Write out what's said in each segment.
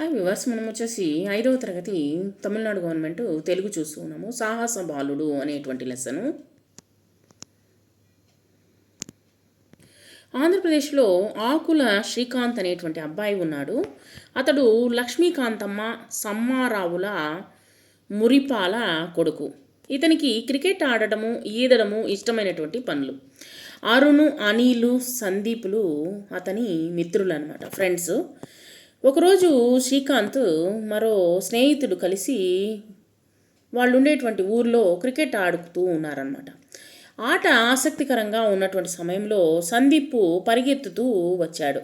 Hi viewers మనం వచ్చేసి ఐదవ తరగతి తమిళనాడు గవర్నమెంట్ తెలుగు చూస్తూ ఉన్నాము. సాహస బాలుడు అనేటువంటి లెసను. ఆంధ్రప్రదేశ్లో ఆకుల శ్రీకాంత్ అనేటువంటి అబ్బాయి ఉన్నాడు. అతడు లక్ష్మీకాంతమ్మ సమ్మారావుల మురిపాల కొడుకు. ఇతనికి క్రికెట్ ఆడటము ఈదడము ఇష్టమైనటువంటి పనులు. అరుణు అనిలు సందీపులు అతని మిత్రులు అనమాట ఫ్రెండ్స్. ఒకరోజు శ్రీకాంత్ మరో స్నేహితుడు కలిసి వాళ్ళు ఉండేటువంటి ఊర్లో క్రికెట్ ఆడుతూ ఉన్నారనమాట ఆట ఆసక్తికరంగా ఉన్నటువంటి సమయంలో సందీప్ పరిగెత్తుతూ వచ్చాడు.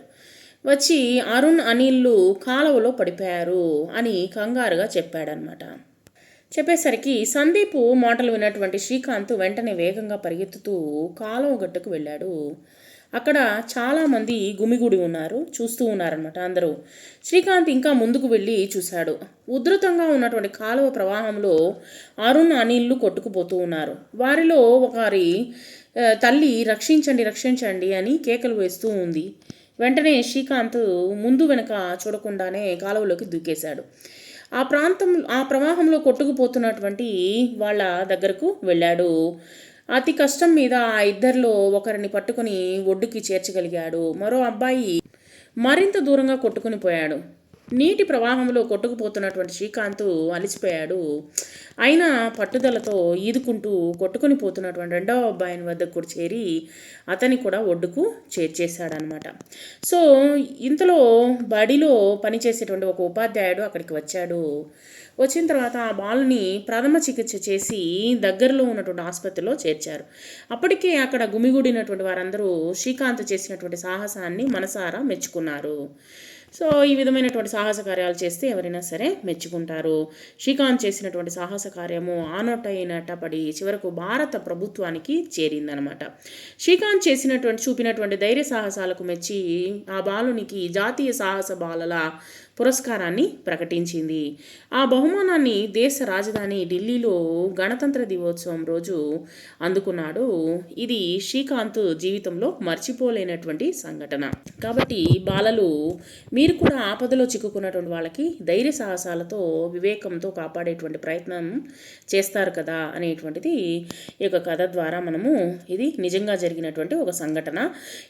వచ్చి అరుణ్ అనిల్లు కాలువలో పడిపోయారు అని కంగారుగా చెప్పాడనమాట చెప్పేసరికి సందీప్ మాటలు విన్నటువంటి శ్రీకాంత్ వెంటనే వేగంగా పరిగెత్తుతూ కాలువ గట్టుకు వెళ్ళాడు. అక్కడ చాలామంది గుమిగుడి ఉన్నారు చూస్తూ ఉన్నారనమాట అందరూ. శ్రీకాంత్ ఇంకా ముందుకు వెళ్ళి చూశాడు. ఉధృతంగా ఉన్నటువంటి కాలువ ప్రవాహంలో అరుణ్ అనిల్లు కొట్టుకుపోతూ ఉన్నారు. వారిలో ఒకరి తల్లి రక్షించండి రక్షించండి అని కేకలు వేస్తూ ఉంది. వెంటనే శ్రీకాంత్ ముందు వెనక చూడకుండానే కాలువలోకి దూకేశాడు. ఆ ప్రాంతం ఆ ప్రవాహంలో కొట్టుకుపోతున్నటువంటి వాళ్ళ దగ్గరకు వెళ్ళాడు. అతి కష్టం మీద ఆ ఇద్దరిలో ఒకరిని పట్టుకుని ఒడ్డుకి చేర్చగలిగాడు. మరో అబ్బాయి మరింత దూరంగా కొట్టుకుని పోయాడు. నీటి ప్రవాహంలో కొట్టుకుపోతున్నటువంటి శ్రీకాంత్ అలిసిపోయాడు. అయినా పట్టుదలతో ఈదుకుంటూ కొట్టుకుని పోతున్నటువంటి రెండవ అబ్బాయిని వద్దకు కూడా చేరి అతని కూడా ఒడ్డుకు చేర్చేశాడనమాట సో ఇంతలో బడిలో పనిచేసేటువంటి ఒక ఉపాధ్యాయుడు అక్కడికి వచ్చాడు. వచ్చిన తర్వాత ఆ బాలుని ప్రథమ చికిత్స చేసి దగ్గరలో ఉన్నటువంటి ఆసుపత్రిలో చేర్చారు. అప్పటికే అక్కడ గుమిగూడినటువంటి వారందరూ శ్రీకాంత్ చేసినటువంటి సాహసాన్ని మనసారా మెచ్చుకున్నారు. సో ఈ విధమైనటువంటి సాహస కార్యాలు చేస్తే ఎవరైనా సరే మెచ్చుకుంటారు. శ్రీకాంత్ చేసినటువంటి సాహస కార్యము ఆనోట పడి చివరకు భారత ప్రభుత్వానికి చేరిందనమాట. శ్రీకాంత్ చేసినటువంటి చూపినటువంటి ధైర్య సాహసాలకు మెచ్చి ఆ బాలునికి జాతీయ సాహస బాలల పురస్కారాన్ని ప్రకటించింది. ఆ బహుమానాన్ని దేశ రాజధాని ఢిల్లీలో గణతంత్ర దివోత్సవం రోజు అందుకున్నాడు. ఇది శ్రీకాంత్ జీవితంలో మర్చిపోలేనటువంటి సంఘటన. కాబట్టి బాలలు మీరు కూడా ఆపదలో చిక్కుకున్నటువంటి వాళ్ళకి ధైర్య సాహసాలతో వివేకంతో కాపాడేటువంటి ప్రయత్నం చేస్తారు కదా అనేటువంటిది ఈ యొక్క కథ ద్వారా మనము ఇది నిజంగా జరిగినటువంటి ఒక సంఘటన.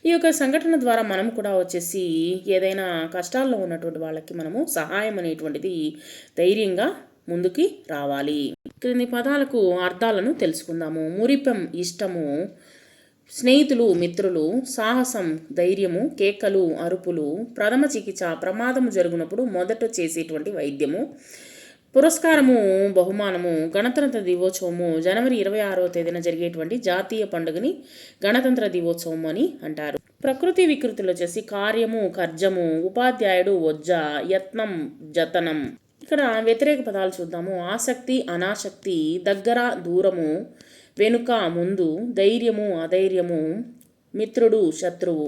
ఈ యొక్క సంఘటన ద్వారా మనం కూడా వచ్చేసి ఏదైనా కష్టాల్లో ఉన్నటువంటి వాళ్ళకి మనము సహాయం అనేటువంటిది ధైర్యంగా ముందుకి రావాలి. క్రింది పదాలకు అర్థాలను తెలుసుకుందాము. మురిపం ఇష్టము స్నేహితులు మిత్రులు సాహసం ధైర్యము కేకలు అరుపులు ప్రథమ చికిత్స ప్రమాదము జరిగినప్పుడు మొదట చేసేటువంటి వైద్యము. పురస్కారము బహుమానము గణతంత్ర దివోత్సవము జనవరి ఇరవై ఆరో తేదీన జరిగేటువంటి జాతీయ పండుగని గణతంత్ర దివోత్సవం అని అంటారు. ప్రకృతి వికృతులు వచ్చేసి కార్యము కర్జము ఉపాధ్యాయుడు వజ్జ యత్నం జతనం. ఇక్కడ వ్యతిరేక పదాలు చూద్దాము. ఆసక్తి అనాసక్తి దగ్గర దూరము వెనుక ముందు ధైర్యము అధైర్యము మిత్రుడు శత్రువు.